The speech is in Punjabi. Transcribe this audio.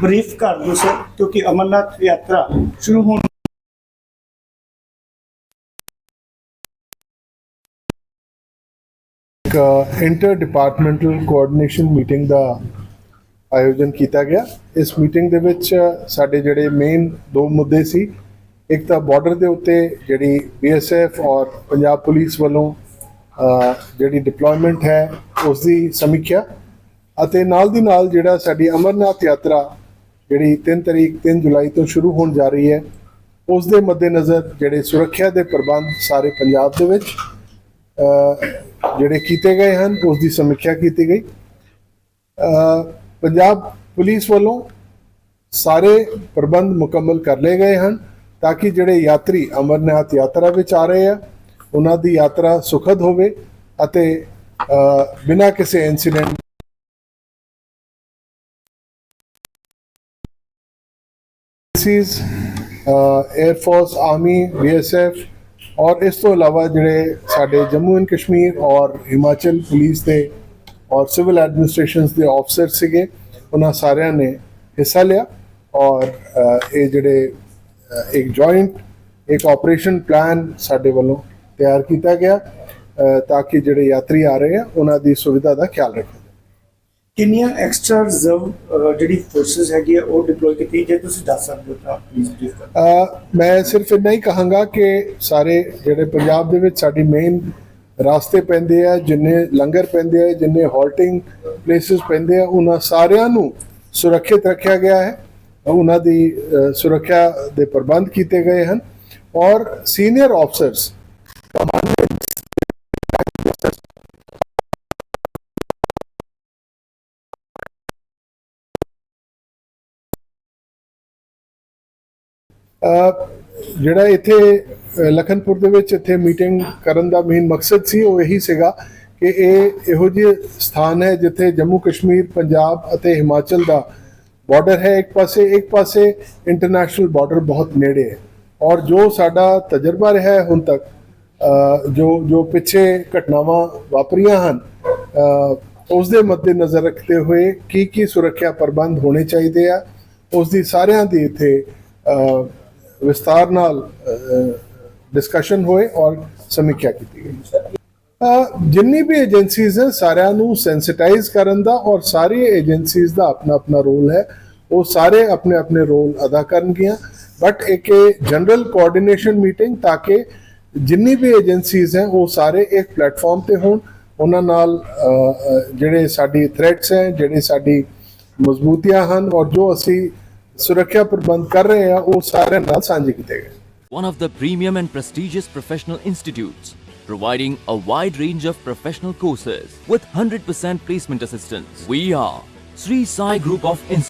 ਬਰੀਫ ਕਰ ਨੂੰ ਸਰ ਕਿਉਂਕਿ ਅਮਰਨਾਥ ਯਾਤਰਾ ਸ਼ੁਰੂ ਹੋਣ ਇੱਕ ਇੰਟਰ ਡਿਪਾਰਟਮੈਂਟਲ ਕੋਆਰਡੀਨੇਸ਼ਨ ਮੀਟਿੰਗ ਦਾ ਆਯੋਜਨ ਕੀਤਾ ਗਿਆ। ਇਸ ਮੀਟਿੰਗ ਦੇ ਵਿੱਚ ਸਾਡੇ ਜਿਹੜੇ ਮੇਨ ਦੋ ਮੁੱਦੇ ਸੀ। ਇੱਕ ਤਾਂ ਬਾਰਡਰ ਦੇ ਉੱਤੇ ਜਿਹੜੀ ਬੀਐਸਐਫ ਔਰ ਪੰਜਾਬ ਪੁਲਿਸ ਵੱਲੋਂ ਜਿਹੜੀ ਡਿਪਲੋਇਮੈਂਟ ਹੈ, ਉਸ ਦੀ ਸਮੀਖਿਆ ਅਤੇ ਨਾਲ ਦੀ ਨਾਲ ਜਿਹੜਾ ਸਾਡੀ ਅਮਰਨਾਥ ਯਾਤਰਾ ਜਿਹੜੀ 3 ਤਰੀਕ 3 ਜੁਲਾਈ ਤੋਂ ਸ਼ੁਰੂ ਹੋਣ ਜਾ ਰਹੀ ਹੈ ਉਸ ਦੇ ਮੱਦੇਨਜ਼ਰ ਜਿਹੜੇ ਸੁਰੱਖਿਆ ਦੇ ਪ੍ਰਬੰਧ ਸਾਰੇ ਪੰਜਾਬ ਦੇ ਵਿੱਚ ਜਿਹੜੇ ਕੀਤੇ ਗਏ ਹਨ ਉਸ ਦੀ ਸਮੀਖਿਆ ਕੀਤੀ ਗਈ। ਪੰਜਾਬ ਪੁਲਿਸ ਵੱਲੋਂ ਸਾਰੇ ਪ੍ਰਬੰਧ ਮੁਕੰਮਲ ਕਰ ਲਏ ਗਏ ਹਨ, ਤਾਂ ਕਿ ਜਿਹੜੇ ਯਾਤਰੀ ਅਮਰਨਾਥ ਯਾਤਰਾ ਵਿੱਚ ਆ ਰਹੇ ਆ, ਉਹਨਾਂ ਦੀ ਯਾਤਰਾ ਸੁਖਦ ਹੋਵੇ ਅਤੇ ਬਿਨਾਂ ਕਿਸੇ ਇਨਸੀਡੈਂਟ ਸੀਜ਼ 에ਅਰ ਫੋਰਸ ਆਰਮੀ ਬੀਐਸਐਫ ਔਰ ਇਸ ਤੋਂ ਇਲਾਵਾ ਜਿਹੜੇ ਸਾਡੇ ਜੰਮੂ ਐਂਡ ਕਸ਼ਮੀਰ ਔਰ ਹਿਮਾਚਲ ਪੁਲਿਸ ਦੇ ਔਰ ਸਿਵਲ ਐਡਮਿਨਿਸਟ੍ਰੇਸ਼ਨਸ ਦੇ ਆਫਸਰ ਸੀਗੇ ਉਹਨਾਂ ਸਾਰਿਆਂ ਨੇ ਹਿੱਸਾ ਲਿਆ ਔਰ ਇਹ ਜਿਹੜੇ ਇੱਕ ਜੁਆਇੰਟ ਇੱਕ ਆਪਰੇਸ਼ਨ ਪਲਾਨ ਸਾਡੇ ਵੱਲੋਂ ਤਿਆਰ ਕੀਤਾ ਗਿਆ ਤਾਂ ਕਿ ਜਿਹੜੇ ਯਾਤਰੀ ਆ ਰਹੇ ਆ ਉਹਨਾਂ ਦੀ ਸੁਵਿਧਾ ਦਾ ਖਿਆਲ ਰੱਖਿਆ ਕਿੰਨੀਆਂ ਐਕਸਟਰਾ ਰਿਜ਼ਰਵ ਜਿਹੜੀ ਫੋਰਸਸ ਹੈਗੀ ਆ ਉਹ ਡਿਪਲੋਏ ਕੀਤੀ? ਜੇ ਤੁਸੀਂ ਦੱਸ ਸਕਦੇ ਹੋ ਤਾਂ ਪਲੀਜ਼ ਬਰੀਫ ਮੈਂ ਸਿਰਫ ਇੰਨਾ ਹੀ ਕਹਾਂਗਾ ਕਿ ਸਾਰੇ ਜਿਹੜੇ ਪੰਜਾਬ ਦੇ ਵਿੱਚ ਸਾਡੀ ਮੇਨ ਰਾਸਤੇ ਪੈਂਦੇ ਆ ਜਿੰਨੇ ਲੰਗਰ ਪੈਂਦੇ ਆ ਜਿੰਨੇ ਹਾਲਟਿੰਗ ਪਲੇਸਿਸ ਪੈਂਦੇ ਆ ਉਹਨਾਂ ਸਾਰਿਆਂ ਨੂੰ ਸੁਰੱਖਿਅਤ ਰੱਖਿਆ ਗਿਆ ਹੈ। ਉਹਨਾਂ ਦੀ ਸੁਰੱਖਿਆ ਦੇ ਪ੍ਰਬੰਧ ਕੀਤੇ ਗਏ ਹਨ। ਔਰ ਸੀਨੀਅਰ ਆਫਸਰਸ ਅ, ਜਿਹੜਾ ਇੱਥੇ ਲਖਨਪੁਰ ਦੇ ਵਿੱਚ ਇੱਥੇ ਮੀਟਿੰਗ ਕਰਨ ਦਾ ਮੇਨ ਮਕਸਦ ਸੀ, ਉਹ ਇਹੀ ਸੀਗਾ ਕਿ ਇਹ ਇਹੋ ਜਿਹੇ ਸਥਾਨ ਹੈ ਜਿੱਥੇ ਜੰਮੂ ਕਸ਼ਮੀਰ, ਪੰਜਾਬ ਅਤੇ ਹਿਮਾਚਲ ਦਾ ਬਾਰਡਰ ਹੈ ਇੱਕ ਪਾਸੇ ਇੱਕ ਪਾਸੇ ਇੰਟਰਨੈਸ਼ਨਲ ਬਾਰਡਰ ਬਹੁਤ ਨੇੜੇ ਹੈ। ਔਰ ਜੋ ਸਾਡਾ ਤਜਰਬਾ ਰਿਹਾ ਹੈ ਹੁਣ ਤੱਕ ਜੋ ਜੋ ਪਿੱਛੇ ਘਟਨਾਵਾਂ ਵਾਪਰੀਆਂ ਹਨ ਉਸ ਦੇ ਮੱਦੇ ਨਜ਼ਰ ਰੱਖਦੇ ਹੋਏ ਕੀ ਕੀ ਸੁਰੱਖਿਆ ਪ੍ਰਬੰਧ ਹੋਣੇ ਚਾਹੀਦੇ ਆ, ਉਸ ਦੀ ਸਾਰਿਆਂ ਦੀ ਇੱਥੇ ਵਿਸਤਾਰ ਨਾਲ ਡਿਸਕਸ਼ਨ ਹੋਏ ਔਰ ਸਮੀਖਿਆ ਕੀਤੀ ਗਈ। ਜਿੰਨੀ ਵੀ ਏਜੰਸੀਜ਼ ਹੈ, ਸਾਰਿਆਂ ਨੂੰ ਸੈਂਸਿਟਾਈਜ਼ ਕਰਨ ਦਾ ਔਰ ਸਾਰੀ ਏਜੰਸੀਜ਼ ਦਾ ਆਪਣਾ ਆਪਣਾ ਰੋਲ ਹੈ। ਉਹ ਸਾਰੇ ਆਪਣੇ ਆਪਣੇ ਰੋਲ ਅਦਾ ਕਰਨਗੀਆਂ। ਬਟ ਇੱਕ ਜਨਰਲ ਕੋਆਰਡੀਨੇਸ਼ਨ ਮੀਟਿੰਗ ਤਾਂ ਕਿ ਜਿੰਨੀ ਵੀ ਏਜੰਸੀਜ਼ ਹੈ, ਉਹ ਸਾਰੇ ਇੱਕ ਪਲੇਟਫਾਰਮ ਤੇ ਹੋਣ। ਉਹਨਾਂ ਨਾਲ ਜਿਹੜੇ ਸਾਡੀ ਥ੍ਰੈਟਸ ਹੈ, ਜਿਹੜੇ ਸਾਡੀ ਮਜ਼ਬੂਤੀਆਂ ਹਨ ਔਰ ਜੋ ਅਸੀਂ ਸੁਰੱਖਿਆ ਪ੍ਰਬੰਧ ਕਰ ਰਹੇ ਹਾਂ ਉਹ ਸਾਰਿਆਂ ਨਾਲ ਸਾਂਝੇ ਕੀਤੇ ਗਏ one of the premium and prestigious professional institutes, providing a wide range of professional courses with 100% placement assistance. We are Sri Sai Group of Institutes.